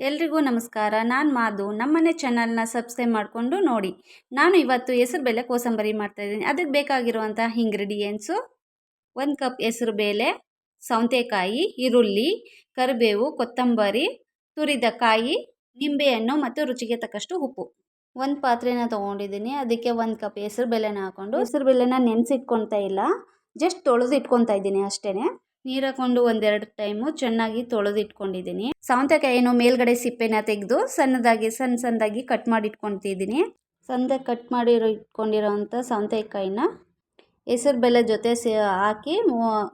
ಎಲ್ರಿಗೂ ನಮಸ್ಕಾರ. ನಾನು ಮಾಧು. ನಮ್ಮನೆ ಚಾನಲ್ನ ಸಬ್ಸ್ಕ್ರೈಬ್ ಮಾಡಿಕೊಂಡು ನೋಡಿ. ನಾನು ಇವತ್ತು ಹೆಸರುಬೇಳೆ ಕೋಸಂಬರಿ ಮಾಡ್ತಾಯಿದ್ದೀನಿ ಅದಕ್ಕೆ ಬೇಕಾಗಿರುವಂಥ ಇಂಗ್ರೀಡಿಯೆಂಟ್ಸು ಒಂದು ಕಪ್ ಹೆಸರುಬೇಳೆ ಸೌತೆಕಾಯಿ, ಈರುಳ್ಳಿ, ಕರಿಬೇವು, ಕೊತ್ತಂಬರಿ, ತುರಿದ ಕಾಯಿ, ನಿಂಬೆಹಣ್ಣು ಮತ್ತು ರುಚಿಗೆ ತಕ್ಕಷ್ಟು ಉಪ್ಪು. ಒಂದು ಪಾತ್ರೆನ ತೊಗೊಂಡಿದ್ದೀನಿ. ಅದಕ್ಕೆ ಒಂದು ಕಪ್ ಹೆಸರುಬೇಳೆನ ಹಾಕ್ಕೊಂಡು ಹೆಸರುಬೇಳೆನ ನೆನೆಸಿಟ್ಕೊತಾ ಇಲ್ಲ. ಜಸ್ಟ್ ತೊಳೆದು ಇಟ್ಕೊತಾ ಇದ್ದೀನಿ ಅಷ್ಟೇ ನೀರು ಹಾಕೊಂಡು ಒಂದೆರಡು ಟೈಮು ಚೆನ್ನಾಗಿ ತೊಳೆದಿಟ್ಕೊಂಡಿದ್ದೀನಿ. ಸೌತೆಕಾಯಿನು ಮೇಲ್ಗಡೆ ಸಿಪ್ಪೆನ ತೆಗೆದು ಸಣ್ಣದಾಗಿ ಸಣ್ಣ ಸಣ್ಣದಾಗಿ ಕಟ್ ಮಾಡಿ ಇಟ್ಕೊತಿದ್ದೀನಿ ಸಣ್ಣದಾಗಿ ಕಟ್ ಮಾಡಿರೋ ಇಟ್ಕೊಂಡಿರೋವಂಥ ಸೌಂತೆಕಾಯಿನ ಹೆಸರು ಬೆಲೆ ಜೊತೆ ಹಾಕಿ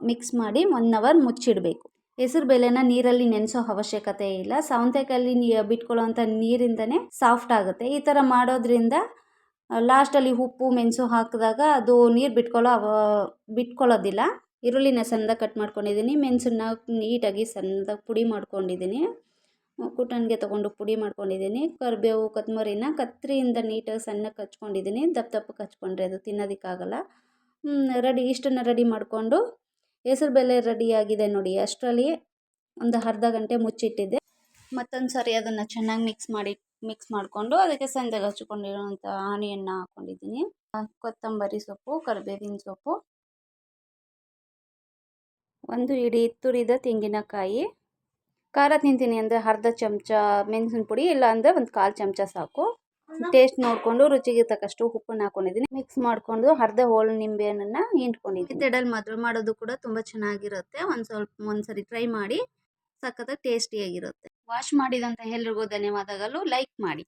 ಮಿಕ್ಸ್ ಮಾಡಿ ಒನ್ ಅವರ್ ಮುಚ್ಚಿಡಬೇಕು. ಹೆಸರು ಬೆಲೆನ ನೀರಲ್ಲಿ ನೆನೆಸೋ ಅವಶ್ಯಕತೆ ಇಲ್ಲ. ಸೌಂತೆಕಾಯಲ್ಲಿ ಬಿಟ್ಕೊಳ್ಳೋವಂಥ ನೀರಿಂದನೇ ಸಾಫ್ಟ್ ಆಗುತ್ತೆ. ಈ ಥರ ಮಾಡೋದ್ರಿಂದ ಲಾಸ್ಟಲ್ಲಿ ಉಪ್ಪು, ಮೆಣಸು ಹಾಕಿದಾಗ ಅದು ನೀರು ಬಿಟ್ಕೊಳ್ಳೋ ಬಿಟ್ಕೊಳ್ಳೋದಿಲ್ಲ. ಈರುಳ್ಳಿನ ಸಣ್ಣದಾಗಿ ಕಟ್ ಮಾಡ್ಕೊಂಡಿದ್ದೀನಿ ಮೆಣಸನ್ನ ನೀಟಾಗಿ ಸಣ್ಣದಾಗಿ ಪುಡಿ ಮಾಡ್ಕೊಂಡಿದ್ದೀನಿ ಕುಟನ್ಗೆ ತೊಗೊಂಡು ಪುಡಿ ಮಾಡ್ಕೊಂಡಿದ್ದೀನಿ ಕರಿಬೇವು ಕೊತ್ತಂಬರಿನ ಕತ್ತರಿಯಿಂದ ನೀಟಾಗಿ ಸಣ್ಣಗೆ ಹಚ್ಕೊಂಡಿದ್ದೀನಿ ದಪ್ಪ ದಪ್ಪಕ್ಕೆ ಹಚ್ಕೊಂಡ್ರೆ ಅದು ತಿನ್ನೋದಕ್ಕಾಗಲ್ಲ. ರೆಡಿ, ಇಷ್ಟನ್ನು ರೆಡಿ ಮಾಡಿಕೊಂಡು ಹೆಸರುಬೇಳೆ ರೆಡಿಯಾಗಿದೆ ನೋಡಿ. ಅಷ್ಟರಲ್ಲಿ ಒಂದು ಅರ್ಧ ಗಂಟೆ ಮುಚ್ಚಿಟ್ಟಿದ್ದೆ. ಮತ್ತೊಂದು ಸಾರಿ ಅದನ್ನು ಚೆನ್ನಾಗಿ ಮಿಕ್ಸ್ ಮಾಡಿ ಮಿಕ್ಸ್ ಮಾಡಿಕೊಂಡು ಅದಕ್ಕೆ ಸಣ್ಣದಾಗಿ ಹಚ್ಕೊಂಡಿರೋಂಥ ಆನಿಯನ್ನ ಹಾಕ್ಕೊಂಡಿದ್ದೀನಿ ಕೊತ್ತಂಬರಿ ಸೊಪ್ಪು, ಕರಿಬೇವಿನ ಸೊಪ್ಪು, ಒಂದು ಇಡೀ ತುರಿದ ತೆಂಗಿನಕಾಯಿ, ಖಾರ ತಿಂತೀನಿ ಅಂದರೆ ಅರ್ಧ ಚಮಚ ಮೆಣಸಿನ ಪುಡಿ, ಇಲ್ಲ ಅಂದರೆ ಒಂದು ಕಾಲು ಚಮಚ ಸಾಕು. ಟೇಸ್ಟ್ ನೋಡಿಕೊಂಡು ರುಚಿಗೆ ತಕ್ಕಷ್ಟು ಉಪ್ಪನ್ನು ಹಾಕೊಂಡಿದ್ದೀನಿ. ಮಿಕ್ಸ್ ಮಾಡಿಕೊಂಡು ಅರ್ಧ ಹೋಳು ನಿಂಬೆಹಣ್ಣನ್ನು ಹಿಂಡ್ಕೊಂಡಿದ್ದೀನಿ. ತೆಡಲ್ ಮದುವೆ ಮಾಡೋದು ಕೂಡ ತುಂಬ ಚೆನ್ನಾಗಿರುತ್ತೆ. ಒಂದು ಸ್ವಲ್ಪ ಒಂದು ಸರಿ ಟ್ರೈ ಮಾಡಿ ಸಖತ್ತಾಗಿ ಟೇಸ್ಟಿಯಾಗಿರುತ್ತೆ ವಾಶ್ ಮಾಡಿದಂತ ಎಲ್ರಿಗೂ ಧನ್ಯವಾದಗಳು. ಲೈಕ್ ಮಾಡಿ.